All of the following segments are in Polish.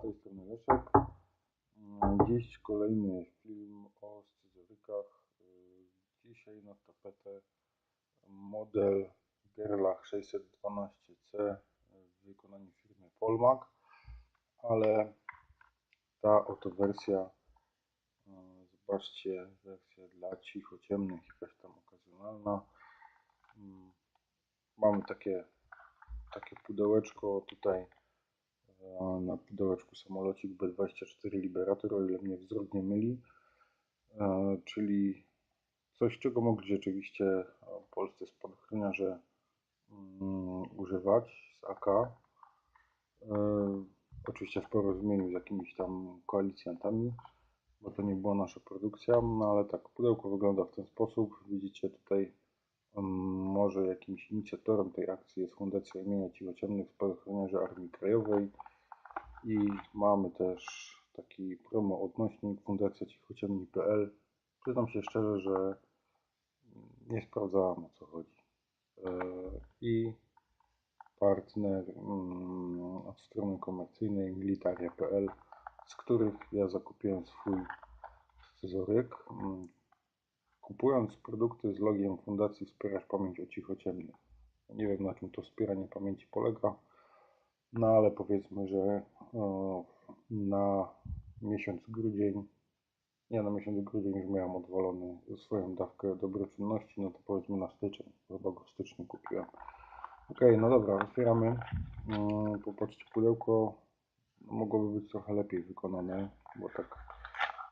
z tej strony Leszek. Dziś kolejny film o scyzorykach. Dzisiaj na tapetę model Gerlach 612C w wykonaniu firmy Polmak, ale ta oto wersja, zobaczcie, wersja dla cichociemnych, jakaś tam okazjonalna. Mamy takie, takie pudełeczko tutaj na pudełeczku samolocik B24 Liberator, o ile mnie wzrok nie myli, e, czyli coś, czego mogli rzeczywiście polscy spadochroniarze mm, używać z AK. E, oczywiście w porozumieniu z jakimiś tam koalicjantami, bo to nie była nasza produkcja, no ale tak, pudełko wygląda w ten sposób. Widzicie tutaj mm, może jakimś inicjatorem tej akcji jest Fundacja imienia Cichociemnych Spadochroniarzy Armii Krajowej. I mamy też taki promo odnośnik Fundacja Cichociemni.pl. Przyznam się szczerze, że nie sprawdzałem o co chodzi. E, I partner mm, od strony komercyjnej militaria.pl, z których ja zakupiłem swój scyzoryk. Mm, kupując produkty z logiem Fundacji Wspierasz Pamięć o Cichociemnych. Nie wiem na czym to wspieranie pamięci polega no ale powiedzmy, że na miesiąc grudzień, nie na miesiąc grudzień już miałem odwalony swoją dawkę dobroczynności, no to powiedzmy na styczeń, chyba go w styczniu kupiłem. Ok, no dobra, otwieramy. Popatrzcie, pudełko mogłoby być trochę lepiej wykonane, bo tak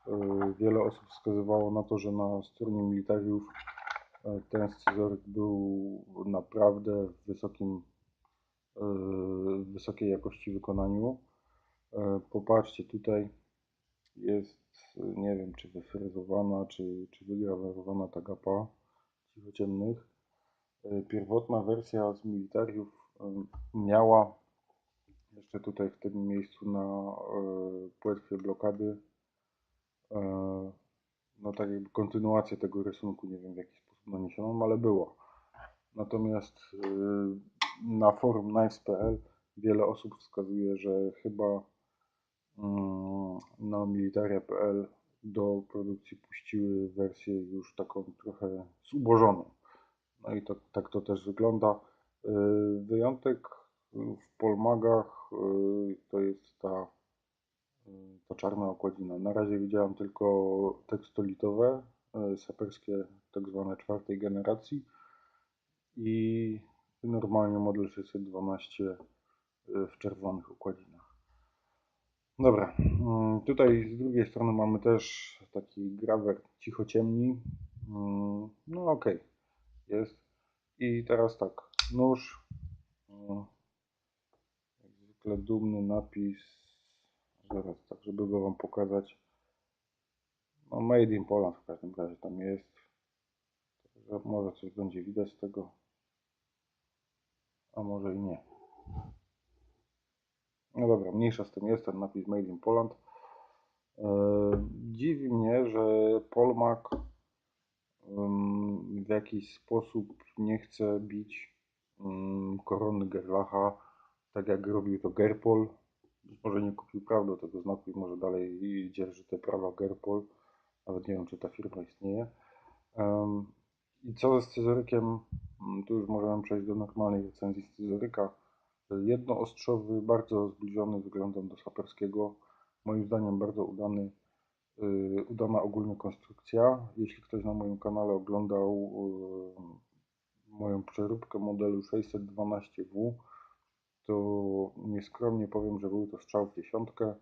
y, wiele osób wskazywało na to, że na stronie militariów y, ten scyzoryk był naprawdę w wysokim w wysokiej jakości wykonaniu. E, popatrzcie, tutaj jest, nie wiem czy wyfrezowana, czy, czy wygrawerowana ta gapa cichociemnych. E, pierwotna wersja z militariów e, miała jeszcze tutaj w tym miejscu na płetwie blokady no tak jakby kontynuację tego rysunku, nie wiem w jaki sposób naniesioną, ale było. Natomiast na forum nice.pl wiele osób wskazuje, że chyba mm, na militaria.pl do produkcji puściły wersję już taką trochę zubożoną. No i to, tak to też wygląda. Y, wyjątek w Polmagach y, to jest ta, y, ta czarna okładzina. Na razie widziałem tylko tekstolitowe, saperskie tak zwane czwartej generacji i normalnie model 612 y, w czerwonych układzinach. Dobra, mm, tutaj z drugiej strony mamy też taki grawer cichociemni. Mm, no ok, jest. I teraz tak, nóż. Mm, jak zwykle dumny napis. Zaraz tak, żeby go Wam pokazać. No Made in Poland w każdym razie tam jest. Może coś będzie widać z tego a może i nie. No dobra, mniejsza z tym jest ten napis Made in Poland. E, dziwi mnie, że Polmak w jakiś sposób nie chce bić korony Gerlacha, tak jak robił to Gerpol. Może nie kupił praw tego znaku i może dalej dzierży te prawa Gerpol. Nawet nie wiem, czy ta firma istnieje. I co ze scyzorykiem? Mm, tu już możemy przejść do normalnej recenzji scyzoryka. Jednoostrzowy, bardzo zbliżony względem do saperskiego. Moim zdaniem bardzo udany, yy, udana ogólna konstrukcja. Jeśli ktoś na moim kanale oglądał yy, moją przeróbkę modelu 612W, to nieskromnie powiem, że był to strzał w dziesiątkę.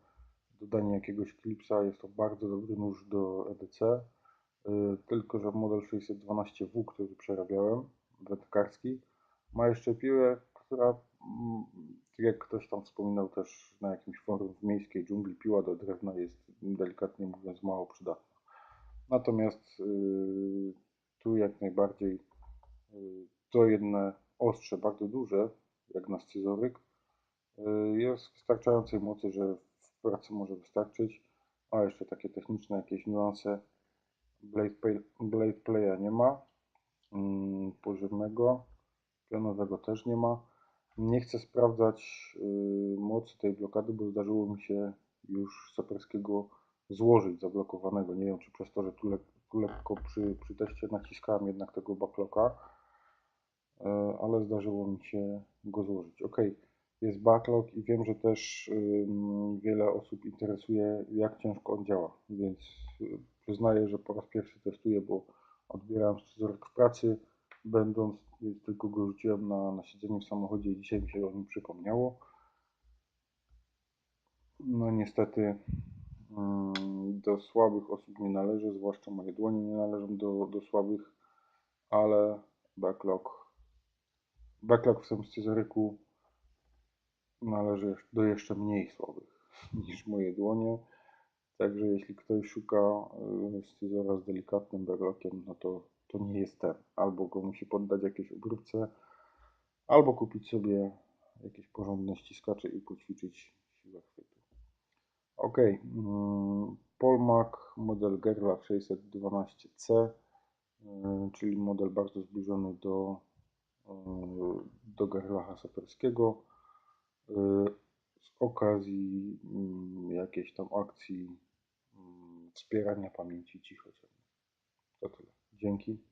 Dodanie jakiegoś klipsa jest to bardzo dobry nóż do EDC. Yy, tylko, że model 612W, który przerabiałem, wędkarski, ma jeszcze piłę, która, mm, tak jak ktoś tam wspominał też na jakimś forum w miejskiej dżungli, piła do drewna jest delikatnie mówiąc mało przydatna. Natomiast yy, tu jak najbardziej yy, to jedne ostrze, bardzo duże, jak na scyzoryk, yy, jest wystarczającej mocy, że w pracy może wystarczyć. A jeszcze takie techniczne jakieś niuanse. Blade, play, blade playa nie ma. Mm, poziomego, pionowego też nie ma. Nie chcę sprawdzać y, mocy tej blokady, bo zdarzyło mi się już Saperskiego złożyć zablokowanego. Nie wiem, czy przez to, że tu, le tu lekko przy, przy teście naciskałem jednak tego backlocka, e, ale zdarzyło mi się go złożyć. Ok, jest backlog i wiem, że też wiele osób interesuje, jak ciężko on działa, więc y, przyznaję, że po raz pierwszy testuję, bo odbierałem scyzoryk w pracy, będąc, tylko go rzuciłem na, na siedzenie w samochodzie i dzisiaj mi się o nim przypomniało. No niestety do słabych osób nie należy, zwłaszcza moje dłonie nie należą do, do słabych, ale backlog, backlog w tym scyzoryku należy do jeszcze mniej słabych niż moje dłonie. Także jeśli ktoś szuka y, scyzora z delikatnym backlokiem, no to to nie jest ten. Albo go musi poddać jakiejś obróbce, albo kupić sobie jakieś porządne ściskacze i poćwiczyć siłę chwytu. Ok, mm, Polmac model Gerlach 612C, y, czyli model bardzo zbliżony do, y, do Gerlacha Saperskiego. Z okazji mm, jakiejś tam akcji wspierania pamięci cicho. To tyle. Dzięki.